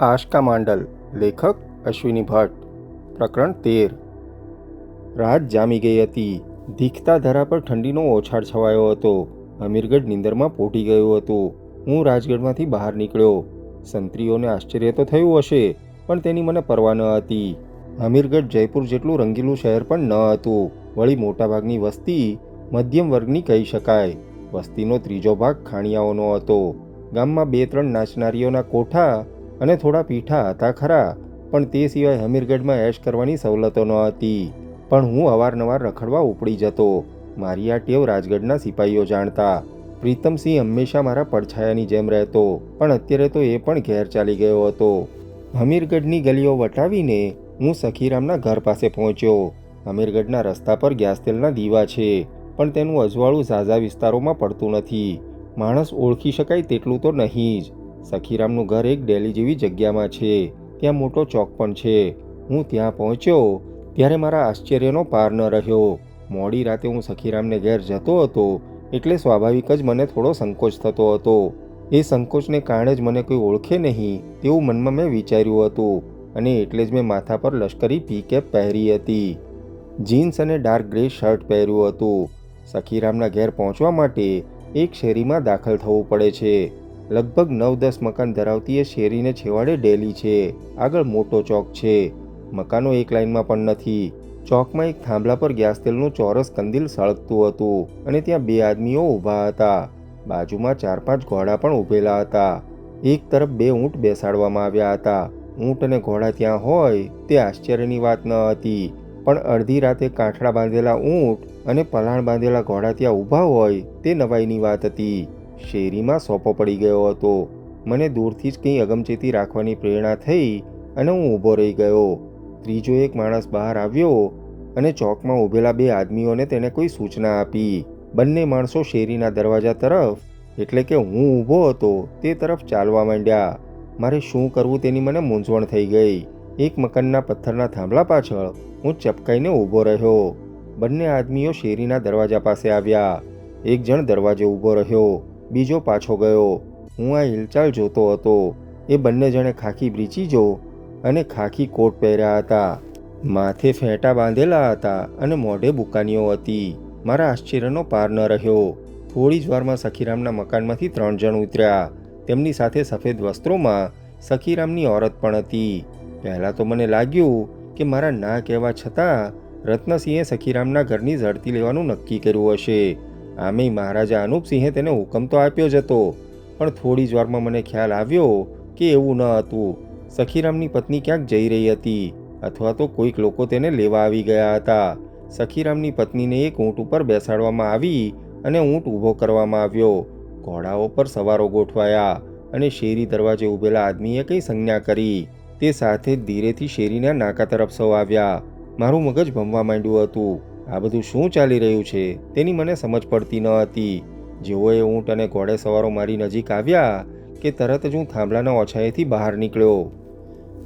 આશકા માંડલ, લેખક અશ્વિની ભટ્ટ, પ્રકરણ તેર. રાત જામી ગઈ હતી. દીખતા ધરા પર ઠંડીનો ઓછાળ છવાયો હતો. અમીરગઢ નીંદરમાં પોટી ગયું હતું. હું રાજગઢમાંથી બહાર નીકળ્યો. સંત્રીઓને આશ્ચર્ય તો થયું હશે, પણ તેની મને પરવા ન હતી. અમીરગઢ જયપુર જેટલું રંગીલું શહેર પણ ન હતું. વળી મોટાભાગની વસ્તી મધ્યમ વર્ગની કહી શકાય. વસ્તીનો ત્રીજો ભાગ ખાણિયાઓનો હતો. ગામમાં બે ત્રણ નાચનારીઓના કોઠા અને થોડા પીઠા હતા ખરા, પણ તે સિવાય હમીરગઢમાં એશ કરવાની સવલતો ન હતી. પણ હું અવારનવાર રખડવા ઉપડી જતો. મારી આ ટેવ રાજગઢના સિપાહીઓ જાણતા. પ્રીતમસિંહ હંમેશા મારા પડછાયાની જેમ રહેતો, પણ અત્યારે તો એ પણ ઘેર ચાલી ગયો હતો. હમીરગઢની ગલીઓ વટાવીને હું સખીરામના ઘર પાસે પહોંચ્યો. હમીરગઢના રસ્તા પર ગેસ તેલના દીવા છે, પણ તેનું અજવાળું ઝાઝા વિસ્તારોમાં પડતું નથી. માણસ ઓળખી શકાય તેટલું તો નહીં જ. સખીરામનું ઘર એક ડેલી જેવી જગ્યામાં છે. ત્યાં મોટો ચોક પણ છે. હું ત્યાં પહોંચ્યો ત્યારે મારા આશ્ચર્યનો પાર ન રહ્યો. મોડી રાતે હું સખીરામને ઘેર જતો હતો એટલે સ્વાભાવિક જ મને થોડો સંકોચ થતો હતો. એ સંકોચને કારણે જ મને કોઈ ઓળખે નહીં તેવું મનમાં મેં વિચાર્યું હતું અને એટલે જ મેં માથા પર લશ્કરી પી કેપ પહેરી હતી. જીન્સ અને ડાર્ક ગ્રે શર્ટ પહેર્યું હતું. સખીરામના ઘેર પહોંચવા માટે એક શેરીમાં દાખલ થવું પડે છે. લગભગ નવ દસ મકાન ધરાવતી એ શેરીને છેવાડે ડેલી છે. આગળ મોટો ચોક છે. મકાનો એક લાઇનમાં પણ નથી. ચોકમાં એક થાંભલા પર ગેસ તેલનું ચોરસ કંદીલ સળગતું હતું અને ત્યાં બે આદમીઓ ઊભા હતા. બાજુમાં ચાર પાંચ ઘોડા પણ ઊભેલા હતા. એક તરફ બે ઊંટ બેસાડવામાં આવ્યા હતા. ઊંટ અને ઘોડા ત્યાં હોય તે આશ્ચર્યની વાત ન હતી. પણ અડધી રાતે કાંઠડા બાંધેલા ઊંટ અને પલાણ બાંધેલા ઘોડા ત્યાં ઊભા હોય તે નવાઈની વાત હતી. શેરીમાં સોપો પડી ગયો હતો. મને દૂરથી જ કંઈ અગમચેતી રાખવાની પ્રેરણા થઈ અને હું ઊભો રહી ગયો. ત્રીજો એક માણસ બહાર આવ્યો અને ચોકમાં ઊભેલા બે આદમીઓને તેને કોઈ સૂચના આપી. બંને માણસો શેરીના દરવાજા તરફ, એટલે કે હું ઊભો હતો, તે તરફ ચાલવા માંડ્યા. મારે શું કરવું તેની મને મૂંઝવણ થઈ ગઈ. એક મકાનના પથ્થરના થાંભલા પાછળ હું ચપકાઈને ઊભો રહ્યો. બંને આદમીઓ શેરીના દરવાજા પાસે આવ્યા. એક જણ દરવાજે ઊભો રહ્યો. બીજો પાછો ગયો. હું આ હિલચાલ જોતો હતો. એ બંને જણે ખાખી બ્રીચીજો અને ખાખી કોટ પહેર્યા હતા. માથે ફેંટા બાંધેલા હતા અને મોઢે બુકાનીઓ હતી. મારા આશ્ચર્યનો પાર ન રહ્યો. થોડી જ વારમાં સખીરામના મકાનમાંથી ત્રણ જણ ઉતર્યા. તેમની સાથે સફેદ વસ્ત્રોમાં સખીરામની ઓરત પણ હતી. પહેલાં તો મને લાગ્યું કે મારા ના કહેવા છતાં રત્નસિંહે સખીરામના ઘરની ઝડતી લેવાનું નક્કી કર્યું હશે. આમેય મહારાજા અનુપસિંહે તેને હુકમ તો આપ્યો જ હતો, પણ થોડી જ વારમાં મને ખ્યાલ આવ્યો કે એવું ન હતું. સખીરામની પત્ની ક્યાંક જઈ રહી હતી, અથવા તો કોઈક લોકો તેને લેવા આવી ગયા હતા. સખીરામની પત્નીને એક ઊંટ ઉપર બેસાડવામાં આવી અને ઊંટ ઊભો કરવામાં આવ્યો. ઘોડાઓ પર સવારો ગોઠવાયા અને શેરી દરવાજે ઊભેલા આદમીએ કંઈ સંજ્ઞા કરી. તે સાથે જ ધીરેથી શેરીના નાકા તરફ સૌ આવ્યા. મારું મગજ ભમવા માંડ્યું હતું. આ બધું શું ચાલી રહ્યું છે? તેની મને સમજ પડતી ન હતી. જેઓએ ઊંટ અને ઘોડે સવારો મારી નજીક આવ્યા કે તરત જ હું થાંભલાના ઓછાએથી બહાર નીકળ્યો.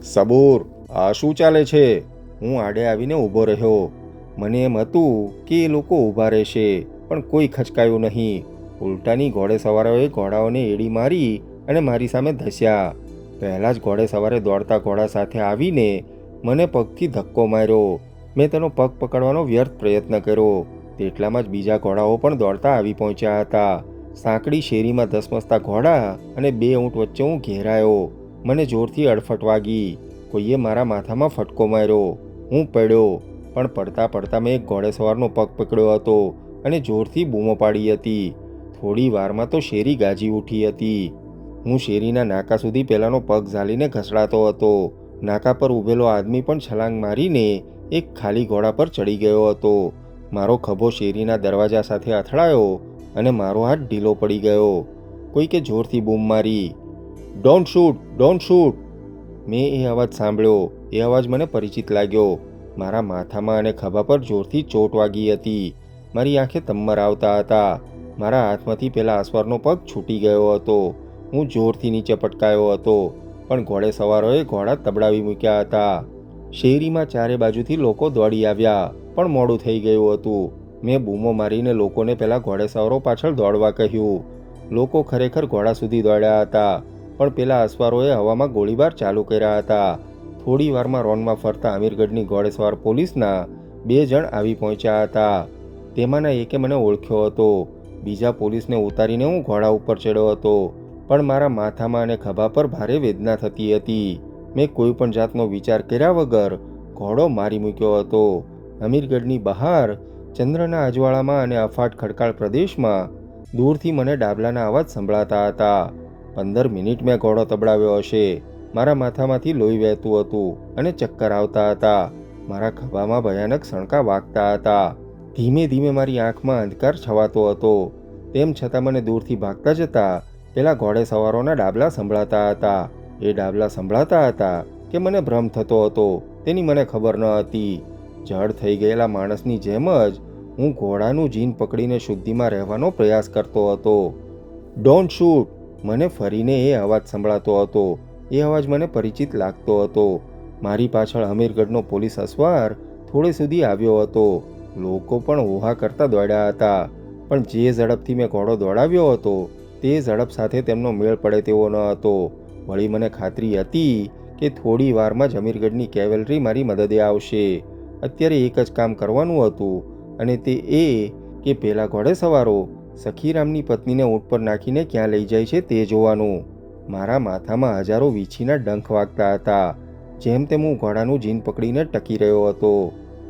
સબૂર, આ શું ચાલે છે? હું આડે આવીને ઊભો રહ્યો. મને એમ હતું કે એ લોકો ઊભા રહેશે, પણ કોઈ ખચકાયું નહીં. ઉલટાની ઘોડે સવારોએ ઘોડાઓને એડી મારી અને મારી સામે ધસ્યા. પહેલાં જ ઘોડે સવારે દોડતા ઘોડા સાથે આવીને મને પગથી ધક્કો માર્યો. મેં તેનો પગ પકડવાનો વ્યર્થ પ્રયત્ન કર્યો. તેટલામાં જ બીજા ઘોડાઓ પણ દોડતા આવી પહોંચ્યા હતા. સાંકડી શેરીમાં ધસમસતા ઘોડા અને બે ઊંટ વચ્ચે હું ઘેરાયો. મને જોરથી અડફટ વાગી. કોઈએ મારા માથામાં ફટકો માર્યો. હું પડ્યો, પણ પડતા પડતા મેં એક ઘોડે સવારનો પગ પકડ્યો હતો અને જોરથી બૂમો પાડી હતી. થોડી વારમાં તો શેરી ગાજી ઉઠી હતી. હું શેરીના નાકા સુધી પહેલાંનો પગ ઝાલીને ઘસડાતો હતો. નાકા પર ઊભેલો આદમી પણ છલાંગ મારીને એક ખાલી ઘોડા પર ચડી ગયો હતો. મારો ખભો શેરીના દરવાજા સાથે અથડાયો અને મારો હાથ ઢીલો પડી ગયો. કોઈકે જોરથી બૂમ મારી. ડોન્ટ શૂટ ડોન્ટ શૂટ મેં એ અવાજ સાંભળ્યો. એ અવાજ મને પરિચિત લાગ્યો. મારા માથામાં અને ખભા પર જોરથી ચોટ વાગી હતી. મારી આંખે તમ્મર આવતા હતા. મારા હાથમાંથી પેલા આસવારનો પગ છૂટી ગયો હતો. હું જોરથી નીચે પટકાયો હતો. પણ ઘોડે સવારોએ ઘોડા તબડાવી મૂક્યા હતા. શેરીમાં ચારે બાજુથી લોકો દોડી આવ્યા, પણ મોડું થઈ ગયું હતું. મેં બૂમો મારીને લોકોને પહેલાં ઘોડેસવારો પાછળ દોડવા કહ્યું. લોકો ખરેખર ઘોડા સુધી દોડ્યા હતા, પણ પેલા અસવારોએ હવામાં ગોળીબાર ચાલુ કર્યા હતા. થોડી વારમાં રોનમાં ફરતા અમીરગઢની ઘોડેસવાર પોલીસના બે જણ આવી પહોંચ્યા હતા. તેમાંના એકે મને ઓળખ્યો હતો. બીજા પોલીસને ઉતારીને હું ઘોડા ઉપર ચડ્યો હતો, પણ મારા માથામાં અને ખભા પર ભારે વેદના થતી હતી. મેં કોઈ પણ જાતનો વિચાર કર્યા વગર ઘોડો મારી મૂક્યો હતો. અમીરગઢની બહાર, ચંદ્રના અજવાળામાં અને અફાટ ખડકાળ પ્રદેશમાં દૂરથી મને ડાબલાના અવાજ સંભળાતા હતા. પંદર મિનિટ મેં ઘોડો તબડાવ્યો હશે. મારા માથામાંથી લોહી વહેતું હતું અને ચક્કર આવતા હતા. મારા ખભામાં ભયાનક સણકા વાગતા હતા. ધીમે ધીમે મારી આંખમાં અંધકાર છવાતો હતો. તેમ છતાં મને દૂરથી ભાગતા જતા પેલા ઘોડે સવારોના ડાબલા સંભળાતા હતા. એ ડાબલા સંભળાતા હતા કે મને ભ્રમ થતો હતો. તેની મને ખબર ન હતી. જડ થઈ ગયેલા માણસની જેમ જ હું ઘોડાનું જીન પકડીને શુદ્ધિમાં રહેવાનો પ્રયાસ કરતો હતો. ડોન્ટ શૂટ મને ફરીને એ અવાજ સંભળાતો હતો. એ અવાજ મને પરિચિત લાગતો હતો. મારી પાછળ અમીરગઢનો પોલીસ અસવાર થોડે સુધી આવ્યો હતો. લોકો પણ હોહા કરતા દોડ્યા હતા. પણ જે ઝડપથી મેં ઘોડો દોડાવ્યો હતો, તે ઝડપ સાથે તેમનો મેળ પડે તેવો ન હતો. વળી મને ખાતરી હતી કે થોડી વારમાં જ અમીરગઢની કેવેલરી મારી મદદે આવશે. અત્યારે એક જ કામ કરવાનું હતું અને તે એ કે પેલા ઘોડે સવારો સખીરામની પત્નીને ઊંટ પર નાખીને ક્યાં લઈ જાય છે તે જોવાનું. મારા માથામાં હજારો વીછીના ડંખ વાગતા હતા, જેમ તેમ હું ઘોડાનું જીન પકડીને ટકી રહ્યો હતો.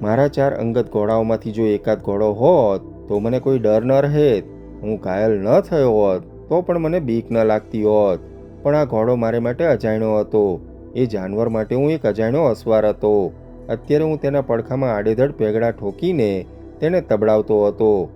મારા ચાર અંગત ઘોડાઓમાંથી જો એકાદ ઘોડો હોત તો મને કોઈ ડર ન રહેત. હું ઘાયલ ન થયો હોત તો પણ મને બીક ન લાગતી હોત. પણ આ ઘોડો મારે માટે અજાણ્યો હતો. એ જાનવર માટે હું એક અજાણ્યો અસવાર હતો. અત્યારે હું તેના પડખામાં આડેધડ પેગડા ઠોકીને તેને તબડાવતો હતો.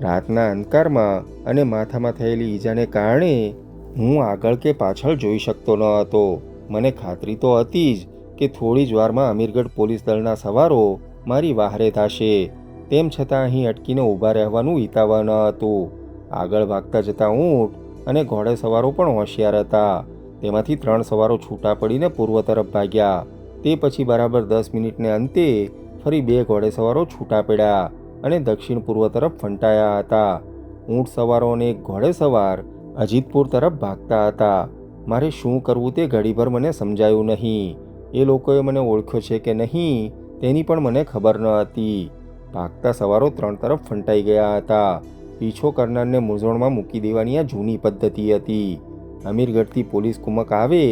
રાતના અંધકારમાં અને માથામાં થયેલી ઈજાને કારણે હું આગળ કે પાછળ જોઈ શકતો ન હતો. મને ખાતરી તો હતી જ કે થોડી જ વારમાં અમીરગઢ પોલીસ દળના સવારો મારી વાહરે થશે. તેમ છતાં અહીં અટકીને ઊભા રહેવાનું હિતાવહ ન હતું. આગળ ભાગતા જતા ઊંટ અને ઘોડે સવારો પણ હોશિયાર હતા. તેમાંથી ત્રણ સવારો છૂટા પડીને પૂર્વ તરફ ભાગ્યા. તે પછી બરાબર દસ મિનિટને અંતે ફરી બે ઘોડે સવારો છૂટા પડ્યા અને દક્ષિણ પૂર્વ તરફ ફંટાયા હતા. ઊંટ સવારો અને એક ઘોડે સવાર અજીતપુર તરફ ભાગતા હતા. મારે શું કરવું તે ઘડીભર મને સમજાયું નહીં. એ લોકોએ મને ઓળખ્યો છે કે નહીં, તેની પણ મને ખબર ન હતી. ભાગતા સવારો ત્રણ તરફ ફંટાઈ ગયા હતા. પીછો કરનારને મૂંઝવણમાં મૂકી દેવાની આ જૂની પદ્ધતિ હતી. અમીરગઢથી પોલીસ કુમક આવે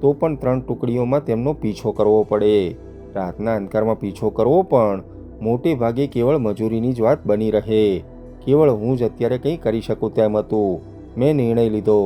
તો પણ ત્રણ ટુકડીઓમાં તેમનો પીછો કરવો પડે. રાતના અંધકારમાં પીછો કરવો પણ મોટે ભાગે કેવળ મજૂરીની જ વાત બની રહે. કેવળ હું જ અત્યારે કંઈ કરી શકું તેમ હતું. મેં નિર્ણય લીધો.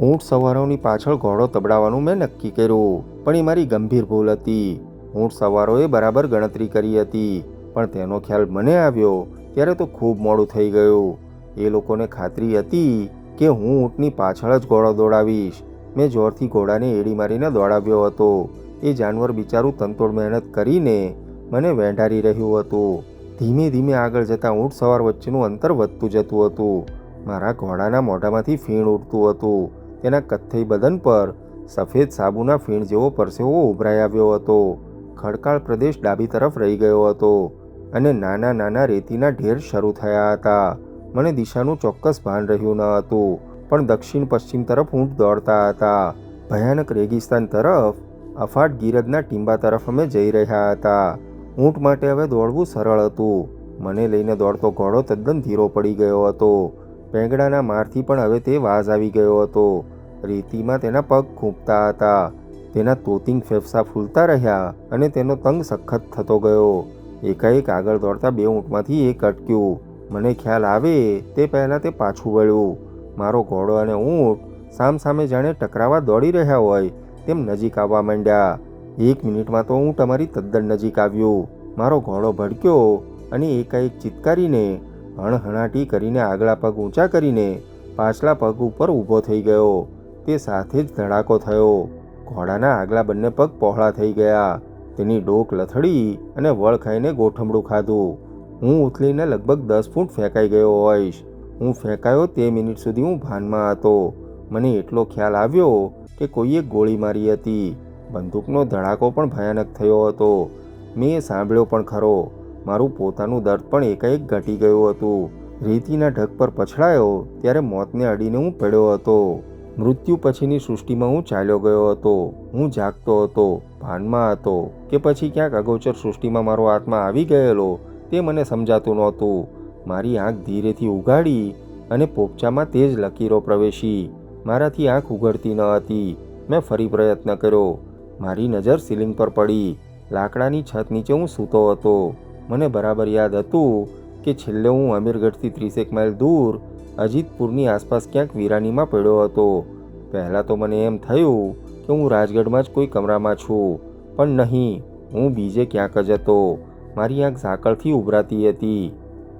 ઊંટ સવારોની પાછળ ઘોડો તબડાવવાનું મેં નક્કી કર્યું, પણ એ મારી ગંભીર ભૂલ હતી. ઊંટ સવારોએ બરાબર ગણતરી કરી હતી, પણ તેનો ખ્યાલ મને આવ્યો ત્યારે તો ખૂબ મોડું થઈ ગયું. એ લોકોને ખાતરી હતી કે હું ઊંટની પાછળ જ ઘોડો દોડાવીશ. મેં જોરથી ઘોડાને એડી મારીને દોડાવ્યો હતો. એ જાનવર બિચારું તનતોડ મહેનત કરીને મને વેંઢારી રહ્યું હતું. ધીમે ધીમે આગળ જતાં ઊંટ સવાર વચ્ચેનું અંતર વધતું જતું હતું. મારા ઘોડાના મોઢામાંથી ફીણ ઉડતું હતું. તેના કથ્થઈ બદન પર સફેદ સાબુના ફીણ જેવો પરસેવો ઉભરાઈ આવ્યો હતો. ખડકાળ પ્રદેશ ડાબી તરફ રહી ગયો હતો. અને નાના નાના રેતીના ઢેર શરૂ થયા હતા. મને દિશાનું ચોક્કસ ભાન રહ્યું ન હતું, પણ દક્ષિણ પશ્ચિમ તરફ ઊંટ દોડતા હતા. ભયાનક રેગિસ્તાન તરફ અફાટ ગીરદના ટીંબા તરફ અમે જઈ રહ્યા હતા. ઊંટ માટે હવે દોડવું સરળ હતું. મને લઈને દોડતો ઘોડો તદ્દન ધીરો પડી ગયો હતો. પેંગડાના મારથી પણ હવે તે વાઝ આવી ગયો હતો. રેતીમાં તેના પગ ખૂંપતા હતા. તેના તોતિંગ ફેફસા ફૂલતા રહ્યા અને તેનો તંગ સખત થતો ગયો. એકાએક આગળ દોડતા બે ઊંટમાંથી એક અટક્યું. મને ખ્યાલ આવે તે પહેલાં તે પાછું વળ્યું. મારો ઘોડો અને ઊંટ સામ સામે જાણે ટકરાવા દોડી રહ્યા હોય તેમ નજીક આવવા માંડ્યા. એક મિનિટમાં તો ઊંટ અમારી તદ્દન નજીક આવ્યું. મારો ઘોડો ભડક્યો અને એકાએક ચિત્કારીને હણહણાટી કરીને આગલા પગ ઊંચા કરીને પાછલા પગ ઉપર ઊભો થઈ ગયો. તે સાથે જ ધડાકો થયો. ઘોડાના આગલા બંને પગ પહોળા થઈ ગયા. તેની ડોક લથડી અને વળ ખાઈને ગોઠમડું ખાધું. હું ઉથલીને લગભગ દસ ફૂટ ફેંકાઈ ગયો હોઈશ. હું ફેંકાયો તે મિનિટ સુધી હું ભાનમાં હતો. મને એટલો ખ્યાલ આવ્યો કે કોઈએ ગોળી મારી હતી. બંદૂકનો ધડાકો પણ ભયાનક થયો હતો. મેં સાંભળ્યો પણ ખરો, મારું પોતાનું દર્દ પણ એકાએક ઘટી ગયું હતું. રેતીના ઢગ પર પછડાયો ત્યારે મોતને અડીને હું પડ્યો હતો. મૃત્યુ પછીની સૃષ્ટિમાં હું ચાલ્યો ગયો હતો. હું જાગતો હતો. ભાનમાં હતો કે પછી ક્યાંક અગોચર સૃષ્ટિમાં મારો આત્મા આવી ગયેલો તે મને સમજાતું નહોતું. મારી આંખ ધીરેથી ઉગાડી અને પોપચામાં તેજ લકીરો પ્રવેશી. મારાથી આંખ ઉઘડતી ન હતી. મેં ફરી પ્રયત્ન કર્યો. મારી નજર સીલિંગ પર પડી. લાકડાની છત નીચે હું સૂતો હતો. મને બરાબર યાદ હતું કે છેલ્લે હું અમીરગઢથી ત્રીસેક માઇલ દૂર અજીતપુરની આસપાસ ક્યાંક વિરાનીમાં પડ્યો હતો. પહેલાં તો મને એમ થયું કે હું રાજગઢમાં જ કોઈ કમરામાં છું. પણ નહીં, હું બીજે ક્યાંક જ હતો. મારી આંખ ઝાકળથી ઉભરાતી હતી.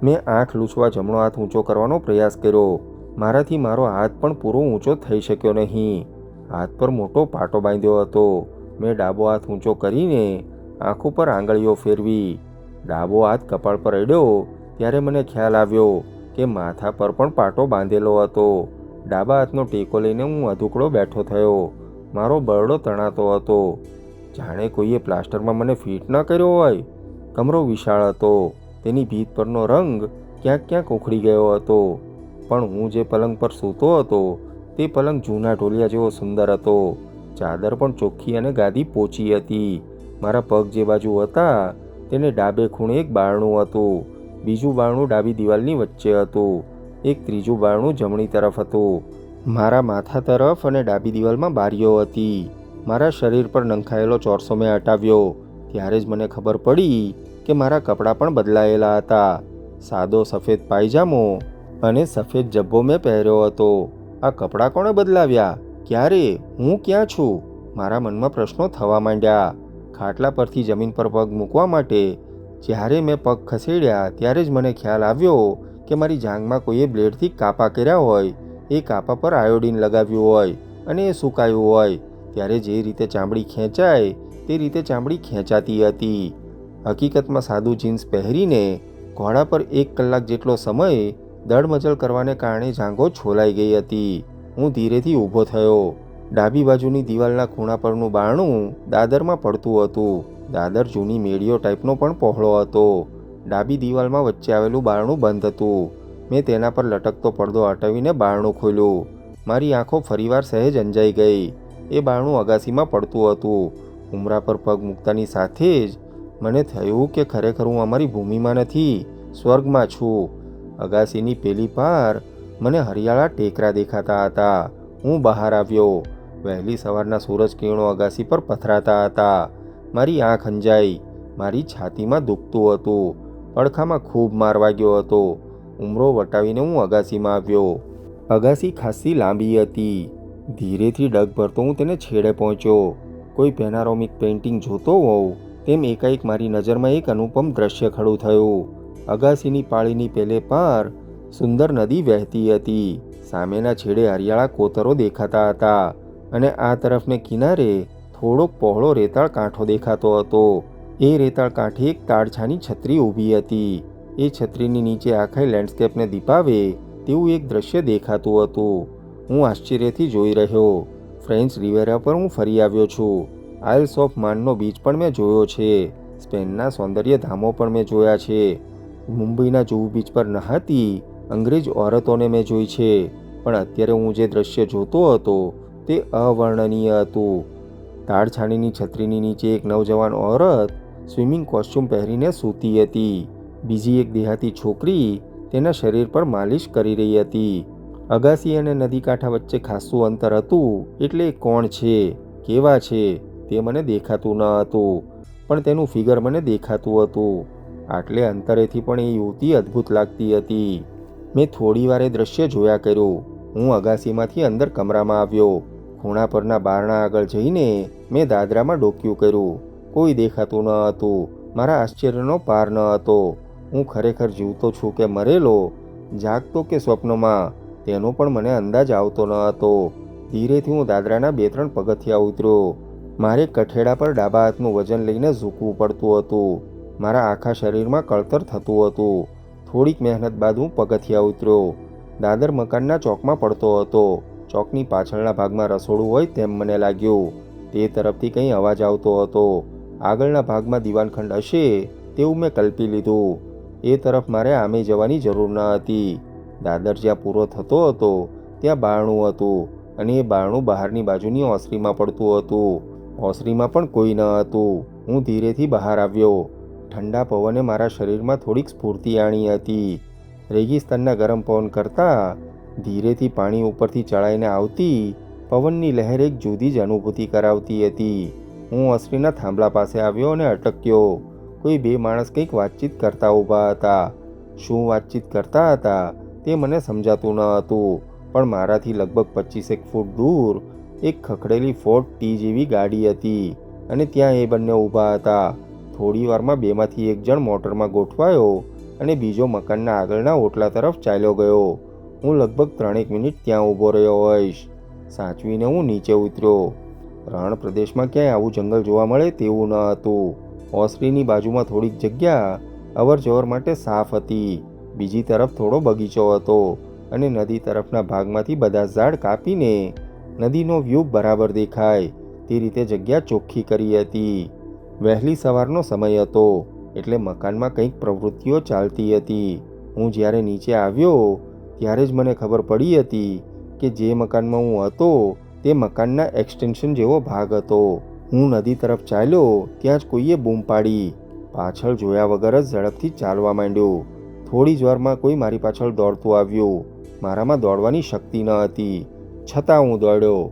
મેં આંખ લૂછવા જમણો હાથ ઊંચો કરવાનો પ્રયાસ કર્યો. મારાથી મારો હાથ પણ પૂરો ઊંચો થઈ શક્યો નહીં. હાથ પર મોટો પાટો બાંધ્યો હતો. મેં ડાબો હાથ ઊંચો કરીને આંખો પર આંગળીઓ ફેરવી. ડાબો હાથ કપાળ પર અડ્યો, ત્યારે મને ખ્યાલ આવ્યો કે માથા પર પણ પાટો બાંધેલો હતો. ડાબા હાથનો ટેકો લઈને હું અધુકડો બેઠો થયો. મારો બરડો તણાતો હતો. જાણે કોઈએ પ્લાસ્ટરમાં મને ફિટ ન કર્યો હોય. કમરો વિશાળ હતો. તેની ભીત પરનો રંગ ક્યાંક ક્યાંક ઉખડી ગયો હતો. પણ હું જે પલંગ પર સૂતો હતો, તે પલંગ જૂના ઢોલિયા જેવો સુંદર હતો. ચાદર પણ ચોખ્ખી અને ગાદી પોચી હતી. મારા પગ જે બાજુ હતા, તેને ડાબે ખૂણે એક બારણું હતું. બીજું બારણું ડાબી દિવાલની વચ્ચે હતું. એક ત્રીજું બારણું જમણી તરફ હતું. મારા માથા તરફ અને ડાબી દિવાલમાં બારીઓ હતી. મારા શરીર પર નંખાયેલો ચોરસો મેં હટાવ્યો. ત્યારે જ મને ખબર પડી કે મારા કપડાં પણ બદલાયેલા હતા. સાદો સફેદ પાયજામો અને સફેદ જબ્બો મેં પહેર્યો હતો. આ કપડાં કોણે બદલાવ્યા? ક્યારે? હું ક્યાં છું? મારા મનમાં પ્રશ્નો થવા માંડ્યા. ખાટલા પરથી જમીન પર પગ મૂકવા માટે જ્યારે મેં પગ ખસેડ્યા ત્યારે જ મને ખ્યાલ આવ્યો કે મારી જાંઘમાં કોઈએ બ્લેડથી કાપા કર્યા હોય. એ કાપા પર આયોડીન લગાવ્યું હોય અને એ સુકાયું હોય, ત્યારે જે રીતે ચામડી ખેંચાય તે રીતે ચામડી ખેંચાતી હતી. હકીકતમાં સાદું જીન્સ પહેરીને ઘોડા પર એક કલાક જેટલો સમય દળમચલ કરવાને કારણે જાંઘો છોલાઈ ગઈ હતી. હું ધીરેથી ઊભો થયો. ડાબી બાજુની દિવાલના ખૂણા પરનું બારણું દાદરમાં પડતું હતું. દાદર જૂની મેળીઓ ટાઈપનો પણ પહોળો હતો. ડાબી દિવાલમાં વચ્ચે આવેલું બારણું બંધ હતું. મેં તેના પર લટકતો પડદો હટાવીને બારણું ખોલ્યું. મારી આંખો ફરીવાર સહેજ અંજાઈ ગઈ. એ બારણું અગાસીમાં પડતું હતું. ઉમરા પર પગ મૂકતાની સાથે જ મને થયું કે ખરેખર હું અમારી ભૂમિમાં નથી, સ્વર્ગમાં છું. અગાસીની પેલી પાર મને હરિયાળા ટેકરા દેખાતા હતા. હું બહાર આવ્યો. વહેલી સવારના સૂરજ કિરણો અગાસી પર પથરાતા હતા. મારી આંખ અંજાઈ. મારી છાતીમાં દુખતું હતું. પડખામાં ખૂબ માર વાગ્યો હતો. ઉમરો વટાવીને હું અગાસીમાં આવ્યો. અગાસી ખાસી લાંબી હતી. ધીરેથી ડગ ભરતો હું તેને છેડે પહોંચ્યો. કોઈ પેનારોમિક પેઇન્ટિંગ જોતો હોઉં, તેમ એકાએક મારી નજરમાં એક અનુપમ દ્રશ્ય ખડું થયું. અગાસીની પાળીની પેલે પાર સુંદર નદી વહેતી હતી. સામેના છેડે હરિયાળા કોતરો દેખાતા હતા અને આ તરફને કિનારે થોડોક પહોળો રેતાળ કાંઠો દેખાતો હતો. એ રેતાળ કાંઠે એક તાડછાની છત્રી ઊભી હતી. એ છત્રીની નીચે આખા લેન્ડસ્કેપને દીપાવે તેવું એક દ્રશ્ય દેખાતું હતું. હું આશ્ચર્યથી જોઈ રહ્યો. ફ્રેન્ચ રિવેરા પર હું ફરી આવ્યો છું. આઇલ્સ ઓફ માનનો બીચ પણ મેં જોયો છે. સ્પેનના સૌંદર્ય ધામો પણ મેં જોયા છે. મુંબઈના જુહુ બીચ પર નહાતી અંગ્રેજ ઓરતોને મેં જોઈ છે. પણ અત્યારે હું જે દ્રશ્ય જોતો હતો તે અવર્ણનીય હતું. તાડછાણીની છત્રીની નીચે એક નવજવાન ઓરત સ્વિમિંગ કોસ્ચ્યુમ પહેરીને સૂતી હતી. બીજી એક દેહાતી છોકરી તેના શરીર પર માલિશ કરી રહી હતી. અગાસી અને નદી કાંઠા વચ્ચે ખાસું અંતર હતું, એટલે કોણ છે, કેવા છે, તે મને દેખાતું ન હતું, પણ તેનું ફિગર મને દેખાતું હતું. આટલે અંતરેથી પણ એ યુવતી અદ્ભુત લાગતી હતી. મેં થોડી વારે દ્રશ્ય જોયા કર્યું. હું અગાસીમાંથી અંદર કમરામાં આવ્યો. ખૂણા પરના બારણા આગળ જઈને મેં દાદરામાં ડોક્યું કર્યું. કોઈ દેખાતું ન હતું. મારા આશ્ચર્યનો પાર ન હતો. હું ખરેખર જીવતો છું કે મરેલો, જાગતો કે સ્વપ્નમાં, તેનો પણ મને અંદાજ આવતો ન હતો. ધીરેથી હું દાદરાના બે ત્રણ પગથિયા ઉતર્યો. મારે કઠેડા પર ડાબા હાથનું વજન લઈને ઝૂકવું પડતું હતું. મારા આખા શરીરમાં કળતર થતું હતું. થોડીક મહેનત બાદ હું પગથિયા ઉતર્યો. દાદર મકાનના ચોકમાં પડતો હતો. ચોકની પાછળના ભાગમાં રસોડું હોય તેમ મને લાગ્યું. તે તરફથી કંઈ અવાજ આવતો હતો. આગળના ભાગમાં દિવાનખંડ હશે તેવું મેં કલ્પી લીધું. એ તરફ મારે આમે જવાની જરૂર ન હતી. દાદર જ્યાં પૂરો થતો હતો, ત્યાં બારણું હતું અને એ બારણું બહારની બાજુની ઓસરીમાં પડતું હતું. ઓસરીમાં પણ કોઈ ન હતું. હું ધીરેથી બહાર આવ્યો. ઠંડા પવને મારા શરીરમાં થોડીક સ્ફૂર્તિ આણી હતી. રેગિસ્તાનના ગરમ પવન કરતાં ધીરેથી પાણી ઉપરથી ચડાઈને આવતી પવનની લહેર એક જુદી જ અનુભૂતિ કરાવતી હતી. હું ઓસરીના થાંભલા પાસે આવ્યો અને અટક્યો. કોઈ બે માણસ કંઈક વાતચીત કરતા ઊભા હતા. શું વાતચીત કરતા હતા તે મને સમજાતું ન હતું, પણ મારાથી લગભગ પચીસેક ફૂટ દૂર એક ખખડેલી ફોર્ડ ટી જેવી ગાડી હતી અને ત્યાં એ બંને ઊભા હતા. થોડી વારમાં બેમાંથી એક જણ મોટરમાં ગોઠવાયો અને બીજો મકાનના આગળના ઓટલા તરફ ચાલ્યો ગયો. હું લગભગ ત્રણેક મિનિટ ત્યાં ઊભો રહ્યો હોઈશ. સાચવીને હું નીચે ઉતર્યો. રણ પ્રદેશમાં ક્યાંય આવું જંગલ જોવા મળે તેવું ન હતું. ઓસરીની બાજુમાં થોડીક જગ્યા અવરજવર માટે સાફ હતી. બીજી તરફ થોડો બગીચો હતો અને નદી તરફના ભાગમાંથી બધા ઝાડ કાપીને નદીનો વ્યૂ બરાબર દેખાય. તે રીતે જગ્યા ચોખ્ખી કરી હતી. વહેલી સવારનો સમય હતો, એટલે મકાનમાં કંઈક પ્રવૃત્તિઓ ચાલતી હતી. હું જ્યારે નીચે આવ્યો, ત્યારે જ મને ખબર પડી હતી કે જે મકાનમાં હું હતો, તે મકાનના એક્સટેન્શન જેવો ભાગ હતો. હું નદી તરફ ચાલ્યો, ત્યાં જ કોઈએ બૂમ પાડી. પાછળ જોયા વગર જ ઝડપથી ચાલવા માંડ્યો. થોડી જ વારમાં કોઈ મારી પાછળ દોડતું આવ્યું. મારામાં દોડવાની શક્તિ ન હતી. છતાં હું દોડ્યો.